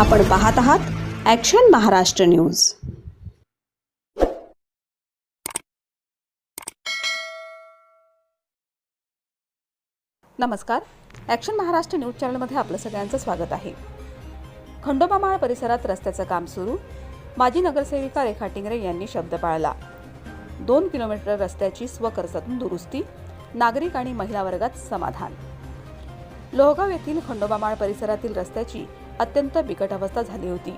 आपण पाहत आहात ॲक्शन महाराष्ट्र न्यूज नमस्कार. ॲक्शन महाराष्ट्र न्यूज चॅनलमध्ये आपलं सगळ्यांचं स्वागत आहे. खंडोबामाळ परिसरात रस्त्याचं काम सुरू. माजी नगरसेविका रेखा टिंगरे यांनी शब्द पाळला. दोन किलोमीटर रस्त्याची स्वखर्चातून दुरुस्ती नागरिक आणि महिला वर्गात समाधान. लोहगाव येथील खंडोबामाळ परिसरातील रस्त्याची अत्यंत बिकट अवस्था झाली होती.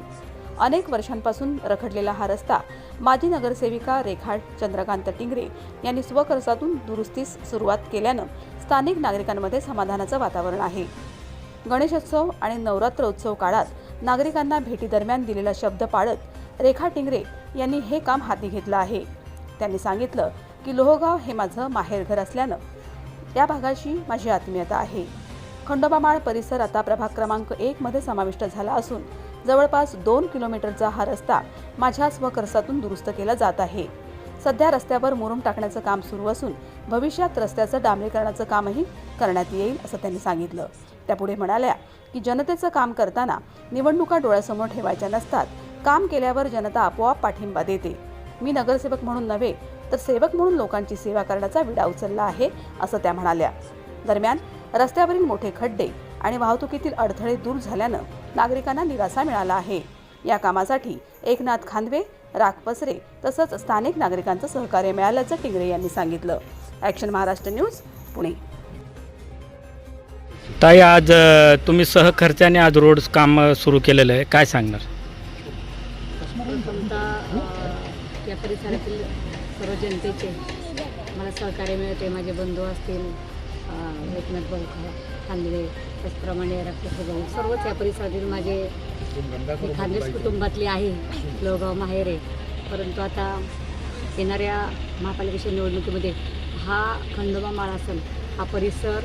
अनेक वर्षांपासून रखडलेला हा रस्ता माजी नगरसेविका रेखा चंद्रकांत टिंगरे यांनी स्वखर्चातून दुरुस्तीस सुरुवात केल्यानं स्थानिक नागरिकांमध्ये समाधानाचं वातावरण आहे. गणेशोत्सव आणि नवरात्रोत्सव काळात नागरिकांना भेटीदरम्यान दिलेला शब्द पाळत रेखा टिंगरे यांनी हे काम हाती घेतलं आहे. त्यांनी सांगितलं की लोहगाव हे माझं माहेरघर असल्यानं या भागाशी माझी आत्मीयता आहे. खंडोबामाळ परिसर आता प्रभाग क्रमांक एक मध्ये समाविष्ट झाला असून जवळपास दोन किलोमीटरचा हा रस्ता माझ्या स्वखर्चातून दुरुस्त केला जात आहे. सध्या रस्त्यावर मुरुम टाकण्याचं काम सुरू असून भविष्यात रस्त्याचं डांबरीकरणाचं कामही करण्यात येईल असं त्यांनी सांगितलं. त्या पुढे म्हणाल्या की जनतेचं काम करताना निवडणुका डोळ्यासमोर ठेवायच्या नसतात. काम केल्यावर जनता आपोआप पाठिंबा देते. मी नगरसेवक म्हणून नव्हे तर सेवक म्हणून लोकांची सेवा करण्याचा विडा उचलला आहे असं त्या म्हणाल्या. दरम्यान रस्त्यावरील मोठे खड्डे आणि वाहतुकीतील अडथळे दूर झाल्यानं नागरिकांना दिलासा मिळाला आहे. या कामासाठी एकनाथ खांदवे राख पसरे तसंच स्थानिक नागरिकांचं सहकार्य मिळाल्याचं टिंगरे यांनी सांगितलं. Action Maharashtra news Pune. ताई आज तुम्ही सहखर्चाने आज रोड काम सुरू केलेलं आहे. काय सांगणार? या परिसरातील सर्व जनतेचे मला सहकार्य मिळते. माझे बंधू असतील अ, एकनाथ भाऊ खांदवे त्याचप्रमाणे रक्त भाऊ सर्वच या परिसरातील माझे मी खानदेश कुटुंबातली आहे. लोगाव माहेर आहे. परंतु आता येणाऱ्या महापालिकेच्या निवडणुकीमध्ये हा खंडोबा माळ असेल हा परिसर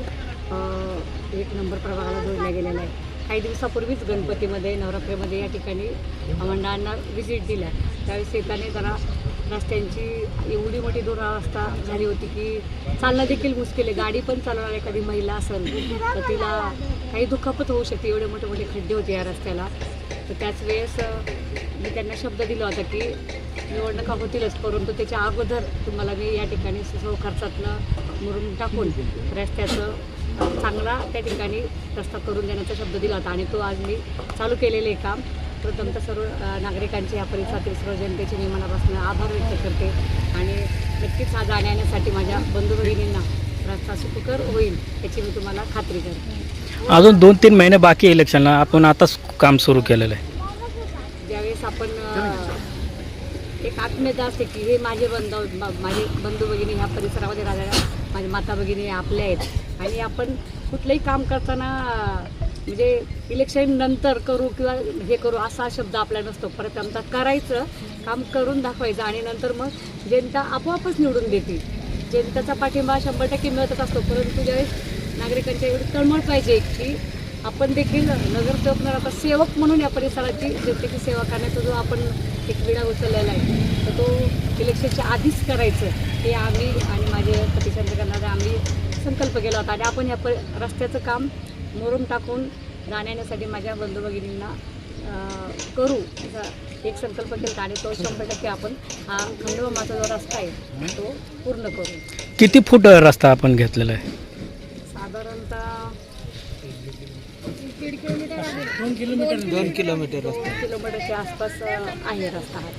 एक नंबर प्रभागाला जोडला गेलेला आहे. काही दिवसापूर्वीच गणपतीमध्ये नवरात्रीमध्ये या ठिकाणी मंडळांना व्हिजिट दिल्या त्यावेळेस येताना जरा रस्त्यांची एवढी मोठी दुरावस्था झाली होती की चालणं देखील मुश्किल आहे. गाडी पण चालवणार एखादी महिला असेल तर तिला काही दुखापत होऊ शकते. एवढे मोठे मोठे खड्डे होते या रस्त्याला. तर त्याच वेळेस मी त्यांना शब्द दिला होता की निवडणुका होतीलच परंतु त्याच्या अगोदर तुम्हाला मी या ठिकाणी सौ खर्चातनं मुरून टाकून रस्त्याचं चांगला त्या ठिकाणी रस्ता करून देण्याचा शब्द दिला होता. आणि तो आज मी चालू केलेले काम. प्रथमतः सर्व नागरिकांचे या परिसरातील सर्व जनतेचे मी मनापासून आभार व्यक्त करते. आणि नक्कीच हा जाण्या येण्यासाठी माझ्या बंधू भगिनींना रस्ता सुखकर होईल याची मी तुम्हाला खात्री करते. अजून दोन तीन महिने बाकी आहे इलेक्शनला. आपण आताच काम सुरू केलेलं आहे. ज्यावेळेस आपण एक आत्मीयता असते की हे माझे बंधू माझे बंधू भगिनी ह्या परिसरामध्ये राहणाऱ्या माझ्या माता भगिनी आपल्या आहेत. आणि आपण कुठलंही काम करताना म्हणजे इलेक्शन नंतर करू किंवा हे करू असा शब्द आपला नसतो. परत आमचा करायचं काम करून दाखवायचं आणि नंतर मग जनता आपोआपच निवडून देते. जनतेचा पाठिंबा शंभर टक्के मिळतच असतो. परंतु ज्यावेळेस नागरिकांच्या एवढी तळमळ पाहिजे की आपण देखील नगरसेवक आता सेवक म्हणून या परिसराची जनतेची सेवा करण्याचा जो आपण एक विडा उचललेला आहे तर तो इलेक्शनच्या आधीच करायचं. हे आम्ही आणि माझे पती चंद्रकांत आम्ही संकल्प केला होता आणि आपण या प रस्त्याचं काम मोरून टाकून जाण्यासाठी माझ्या बंधू भगिनींना करू एक संकल्प केला आणि तो शंभर टक्के आपण हा खंडोबामाचा जो रस्ता आहे तो पूर्ण करू. किती फूट रस्ता आपण घेतलेला आहे? साधारणतः दोन किलोमीटर दोन किलोमीटर दोन किलोमीटरच्या आसपास आहे रस्ता हा.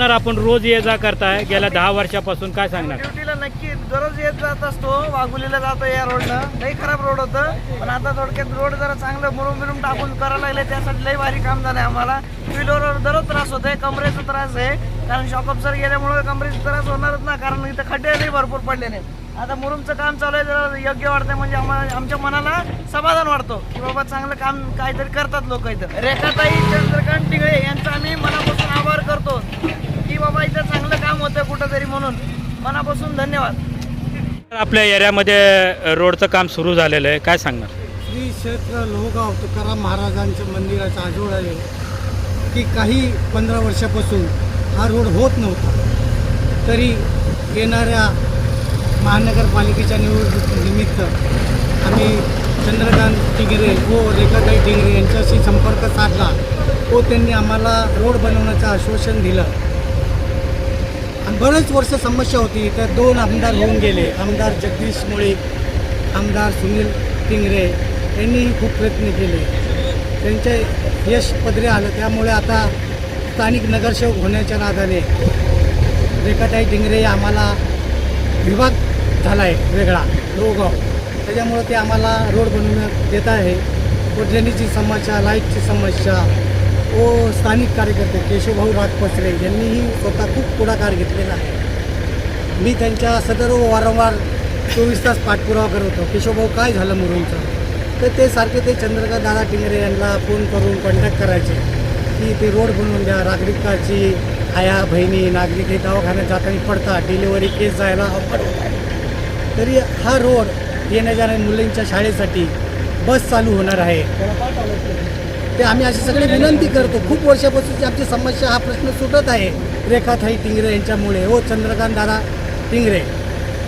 आपण रोज ये जा करताय. गेल्या दहा वर्षापासून काय सांगणार? ड्युटीला नक्की दररोज येत जात असतो वाघुलीला जातो या रोडनं लई खराब रोड होतं पण आता थोडक्यात रोड जरा चांगलं मुरुम बिरुम टाकून करायला लागले त्यासाठी लई भारी काम झालंय आम्हाला. व्हीलरवर दररोज त्रास होतोय कमरेचा त्रास आहे. कारण शॉकअप सर गेल्यामुळे कमरेचा त्रास होणारच ना कारण इथं खड्डे भरपूर पडलेले आहेत. आता मुरुमचं काम चालू आहे जरा योग्य वाटतंय म्हणजे आम्हाला आमच्या मनाला समाधान वाटतो की बाबा चांगलं काम काहीतरी करतात लोक इथं. रेखाताई चंद्रकांत टिंगळे यांचा आम्ही मनापासून आभार करतो. बाबा इथं चांगलं काम होतं कुठंतरी म्हणून. मनापासून धन्यवाद. आपल्या एरियामध्ये रोडचं काम सुरू झालेलं आहे. काय सांगणार? श्री क्षेत्र लोहगाव तुकाराम महाराजांचं मंदिराचा आजोळ आहे की काही पंधरा वर्षापासून हा रोड होत नव्हता. तरी येणाऱ्या महानगरपालिकेच्या निवडणुकीनिमित्त आम्ही चंद्रकांत टिंगरे व रेखाताई टिंगरे यांच्याशी संपर्क साधला. व त्यांनी आम्हाला रोड बनवण्याचं आश्वासन दिलं. बरेच वर्ष समस्या होती. तर दोन आमदार होऊन गेले. आमदार जगदीश मुळे आमदार सुनील टिंगरे यांनी खूप प्रयत्न केले. त्यांचे यश पदरी आलं. त्यामुळे आता स्थानिक नगरसेवक होण्याच्या नादाने रेखाताई टिंगरे आम्हाला विभाग झाला आहे वेगळा लोगाव त्याच्यामुळं ते आम्हाला रोड बनवण्यात देत आहे. व समस्या लाईटची समस्या व स्थानिक कार्यकर्ते केशवभाऊ राजपसरे यांनीही स्वतः खूप पुढाकार घेतलेला आहे. मी त्यांच्या सदर वारंवार चोवीस तास पाठपुरावा करत होतो. केशवभाऊ काय झालं मुरुमचं? तर ते सारखे ते चंद्रकांत दादा टिंगरे यांना फोन करून कॉन्टॅक्ट करायचे की ते रोड बनवून द्या नागरिकाची आया बहिणी नागरिक हे दवाखान्यात जाताना पडतात डिलिव्हरी केस जायला अवघड होत आहे. तरी हा रोड येण्या जाण्या मुलींच्या शाळेसाठी बस चालू होणार आहे. ते आम्ही अशी सगळी विनंती करतो. खूप वर्षापासूनची आमची समस्या हा प्रश्न सुटत आहे. रेखाताई टिंगरे यांच्यामुळे. हो चंद्रकांत दादा टिंगरे.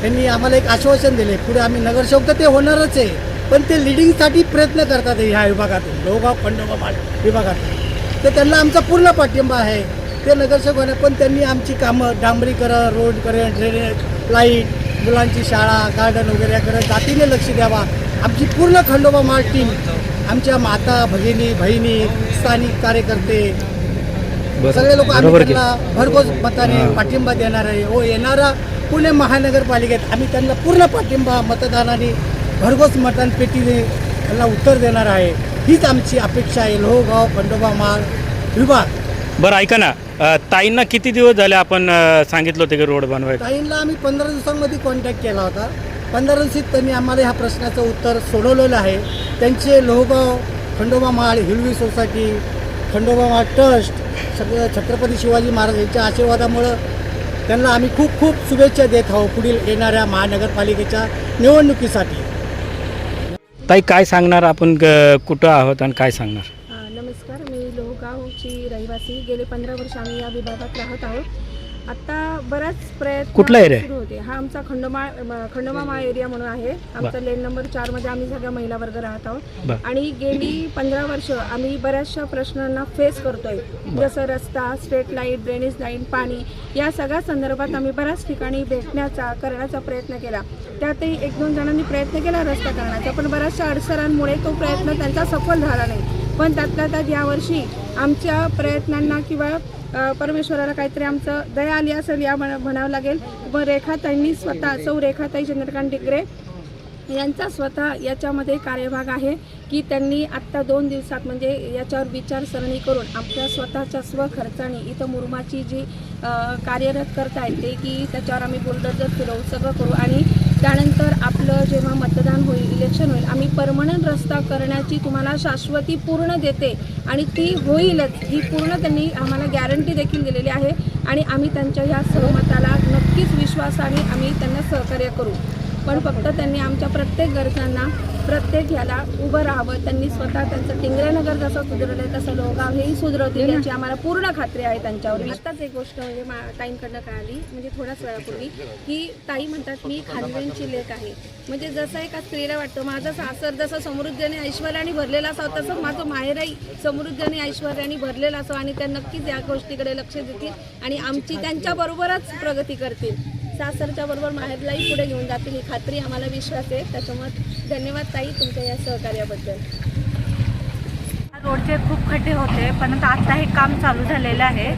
त्यांनी आम्हाला एक आश्वासन दिले. पुढे आम्ही नगरसेवक तर ते होणारच आहे पण ते लिडिंगसाठी प्रयत्न करतात ह्या विभागातून. लोगाव खंडोबा माळ विभागातून. तर त्यांना आमचा पूर्ण पाठिंबा आहे. ते नगरसेवक होणार पण त्यांनी आमची कामं डांबरीकरण रोडकरण ड्रेनेज लाइट मुलांची शाळा गार्डन वगैरे करत जातीने लक्ष द्यावा. आमची पूर्ण खंडोबा माळ टीम आमच्या माता भगिनी बहिणी स्थानिक कार्यकर्ते सगळे लोक आम्ही त्यांना भरघोस मताने पाठिंबा देणार आहे. व येणारा पुणे महानगरपालिकेत आम्ही त्यांना पूर्ण पाठिंबा मतदानाने भरघोस मतदानपेटीने त्यांना उत्तर देणार आहे. हीच आमची अपेक्षा आहे. लोहगाव खंडोबा माळ विभाग. बरं ऐका ना. ताईंना किती दिवस झाले आपण सांगितलं होतं की रोड बनवायचं? ताईंना आम्ही पंधरा दिवसांमध्ये कॉन्टॅक्ट केला होता. पंधरा दिवसात त्यांनी आम्हाला ह्या प्रश्नाचं उत्तर सोडवलेलं आहे. त्यांचे लोहगाव खंडोबा माळ हिळवी सोसायटी खंडोबा माळ ट्रस्ट सगळं छत्रपती शिवाजी महाराज यांच्या आशीर्वादामुळं त्यांना आम्ही खूप खूप शुभेच्छा देत आहोत पुढील येणाऱ्या महानगरपालिकेच्या निवडणुकीसाठी. ताई काय सांगणार आपण क- कुठं आहोत आणि काय सांगणार? नमस्कार मी लोहगावची रहिवासी. गेले पंधरा वर्ष आम्ही या विभागात राहत आहोत. आता बराच प्रयत्न कुठला आहे? सुरू होते. हा आमचा खंडोमाळ म, खंडोबामाळ एरिया म्हणून आहे. आमचा लेन नंबर चारमध्ये आम्ही सगळ्या महिला वर्ग राहत आहोत. आणि गेली पंधरा वर्ष आम्ही बऱ्याचशा प्रश्नांना फेस करतोय. जसं रस्ता स्ट्रीट लाइट ड्रेनेज लाईन पाणी या सगळ्या संदर्भात आम्ही बऱ्याच ठिकाणी भेटण्याचा करण्याचा प्रयत्न केला. त्यातही एक दोन जणांनी प्रयत्न केला रस्ता करण्याचा पण बऱ्याचशा अडसरांमुळे तो प्रयत्न त्यांचा सफल झाला नाही. पण त्यातल्या त्यात यावर्षी आमच्या प्रयत्नांना किंवा परमेश्वराला काहीतरी आमचं दया आली असेल या म्हण म्हणावं लागेल. व रेखाताईंनी स्वतः सौ रेखाताई चंद्रकांत डिग्रे यांचा स्वतः याच्यामध्ये कार्यभाग आहे की त्यांनी आत्ता दोन दिवसात म्हणजे याच्यावर विचारसरणी करून आपल्या स्वतःच्या स्वखर्चाने इथं मुरुमाची जी कार्यरत करतायत ते की त्याच्यावर आम्ही बुलडोजर फिरवू सगळं करू आणि त्यानंतर आपलं जेव्हा मतदान होईल इलेक्शन होईल आम्ही परमनंट रस्ता करण्याची तुम्हाला शाश्वती पूर्ण देते आणि ती होईलच. ही पूर्ण त्यांनी आम्हाला गॅरंटी देखील दिलेली आहे आणि आम्ही त्यांच्या या सहमताला नक्कीच विश्वासाने आम्ही त्यांना सहकार्य करू. पण फक्त त्यांनी आमच्या प्रत्येक गरजांना प्रत्येक ह्याला उभं राहावं त्यांनी स्वतः त्यांचं टिंगरेनगर जसं सुधरवलं तसं लोगाव हेही सुधरवतील याची आम्हाला पूर्ण खात्री आहे त्यांच्यावर. आत्ताच एक गोष्ट म्हणजे मा ताईंकडनं कळाली म्हणजे थोड्याच वेळापूर्वी की ताई म्हणतात मी खानवेंची लेख आहे. म्हणजे जसं एका स्त्रीला वाटतं माझं सासर जसं समृद्धीने ऐश्वर्याने भरलेलं असावं तसं माझं माहेरही समृद्धीने ऐश्वर्याने भरलेलं असावं आणि त्या नक्कीच या गोष्टीकडे लक्ष देतील आणि आमची त्यांच्याबरोबरच प्रगती करतील. सासरच्या बरोबर माहेरलाही पुढे घेऊन जातील ही खात्री आम्हाला विश्वास आहे. त्याच्यामुळे धन्यवाद ताई तुमच्या या सहकार्याबद्दल. रोडचे खूप खड्डे होते परंतु आता हे काम चालू झालेलं आहे.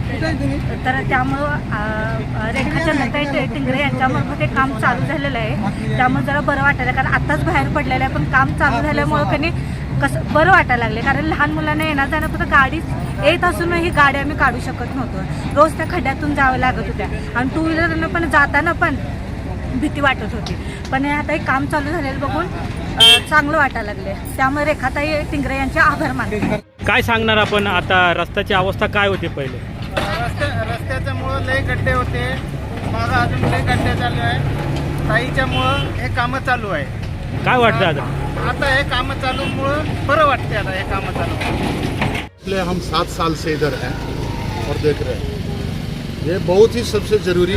तर त्यामुळं रेखाच्या नताई टिंगरे यांच्यामार्फत हे काम चालू झालेलं आहे. त्यामुळे जरा बरं वाटायला कारण आत्ताच बाहेर पडलेलं आहे पण काम चालू झाल्यामुळं कधी कसं बरं वाटायला लागले कारण लहान मुलांना येणार जाण्यापुरतं गाडी येत असूनही गाडी आम्ही काढू शकत नव्हतो. रोज त्या खड्ड्यातून जावं लागत होत्या. आणि टू व्हीलरनं पण जाताना पण भीती वाटत होती. पण हे आता हे काम चालू झालेलं बघून चांगलं वाटायला लागले त्यामुळे रेखाताई टिंगरे यांचे आभार मानते. काय सांगणार आपण? आता रस्त्याची अवस्था काय होती पहिले? रस्त्या रस्त्याच्यामुळं लय गड्डे होते. मागं अजून लय गड्डे चालू आहे. ताईच्यामुळं हे कामं चालू आहे. काय वाटतं आता? आता हे कामं चालूमुळं बरं वाटते आता हे कामं चालू. इसलिए हम सात साल से इधर हैं और देख रहे हैं। ये बहुत ही सबसे ज़रूरी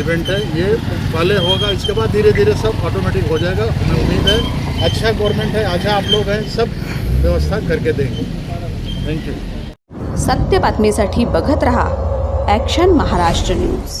इवेंट है। ये पहले होगा इसके बाद धीरे धीरे सब ऑटोमेटिक हो जाएगा। हमें उम्मीद है अच्छा गवर्नमेंट है अच्छा आप लोग हैं सब व्यवस्था करके देंगे। थैंक यू सत्य बातमीसाठी बघत रहा ॲक्शन महाराष्ट्र न्यूज़